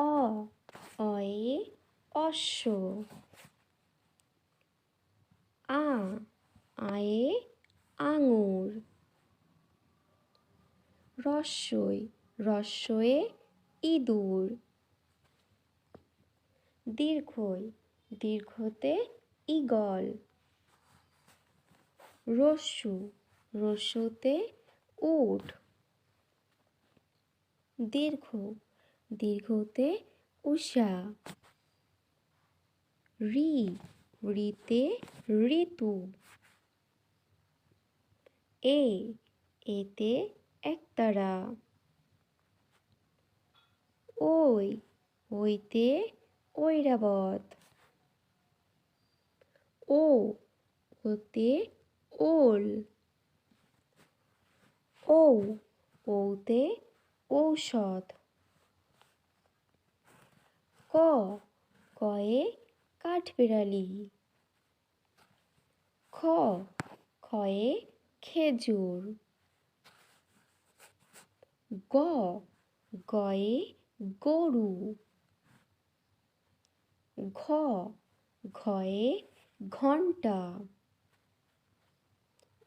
অ অয়ে অশ্ব আ, আয়ে আঙুর। রস্যই, রস্যয়ে ইঁদুর। দীর্ঘই, দীর্ঘতে ঈগল। রস্যু, রস্যুতে উঠ দীর্ঘ দীর্ঘতে উষা। রি, রিতে ঋতু। এ, এতে একতারা। ওই, ওইতে ঐরাবত। ও, ওতে ওল। ও ওতে ঔষধ। ক, কয়ে কাঠবিড়ালি খ, খয়ে খেজুর। গ, গয়ে গরু। ঘ, ঘয়ে ঘণ্টা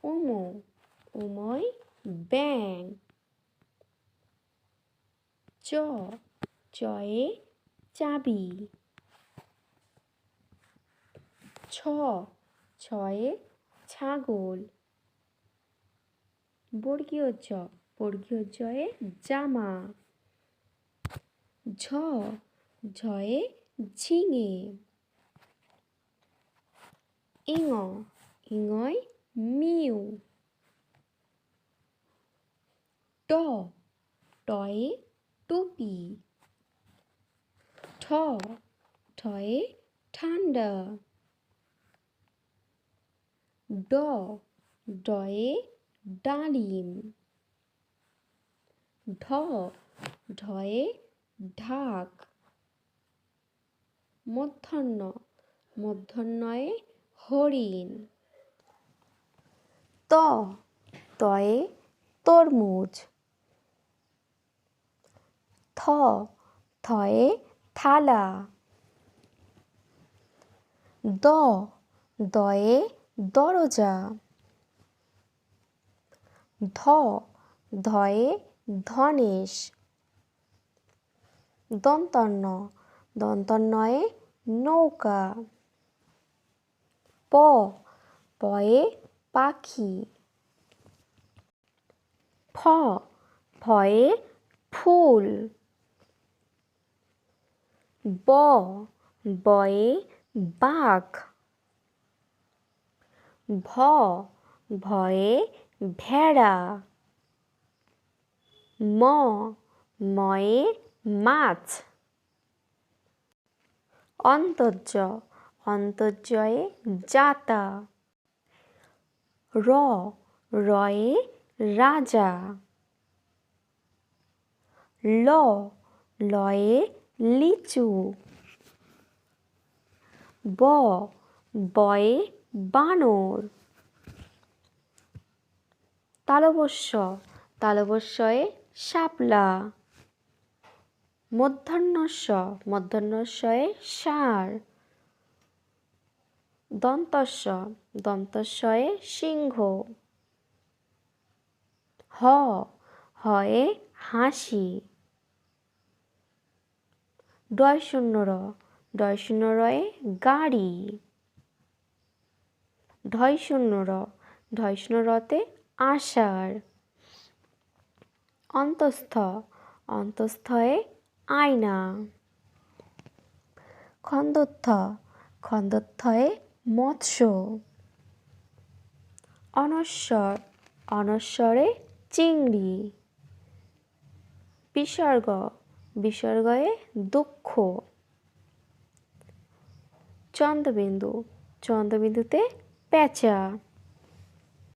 উম, উময় ব্যাং চ, চয়ে চাবি। ছ, ছয়ে ছাগল। বর্গীয় জ বর্গীয় জয়ে জামা। ঝ, ঝয়ে ঝিঙে। ইঙ, ইঙয় মিউ। ট, টয়ে টুপি। ঠয়ে ঠান্ডা ড, ডয়ে ডালিম। ঢ, ঢয়ে ঢাক। মধ্যাহ্ন, মধ্যাহ্নয়ে হরিণ। ত, তয়ে তরমুজ। থ, থয়ে থালা। দ, দয়ে দরজা। ধ, ধয়ে ধনেশ। দন্তন্য দন্তন্নয়ে নৌকা। প, পয়ে পাখি। ফ ফয়ে ফুল। ব, বয়ে বাঘ। ভ, ভয়ে ভেড়া। ম, ময়ে মাছ। অন্তর্য অন্তর্জয়ে জাতা র, রয়ে রাজা। ল, লয়ে লিচু। ব, বয়ে বানর। তালবস্য, তালবস্যয়ে শাপলা। মধ্যাহ্নস্য, মধ্যাহ্নস্যয়ে ষাঁড়। দন্তস্য দন্তস্বয়ে সিংহ। হ, হয়ে হাসি। ডয় শূন্য র। ডয় শূন্য রয়ে গাড়ি। ঢয় শূন্য র। ঢয় শূন্য রতে আষাঢ়। অন্তস্থ। অন্তস্থয়ে আয়না। খন্দত্থ। খন্দত্থয়ে মৎস্য। অনস্বর অনস্বরে চিংড়ি। বিসর্গ। বিসর্গয়ে দুঃখ। চন্দ্রবিন্দু চন্দ্রবিন্দুতে পেঁচা।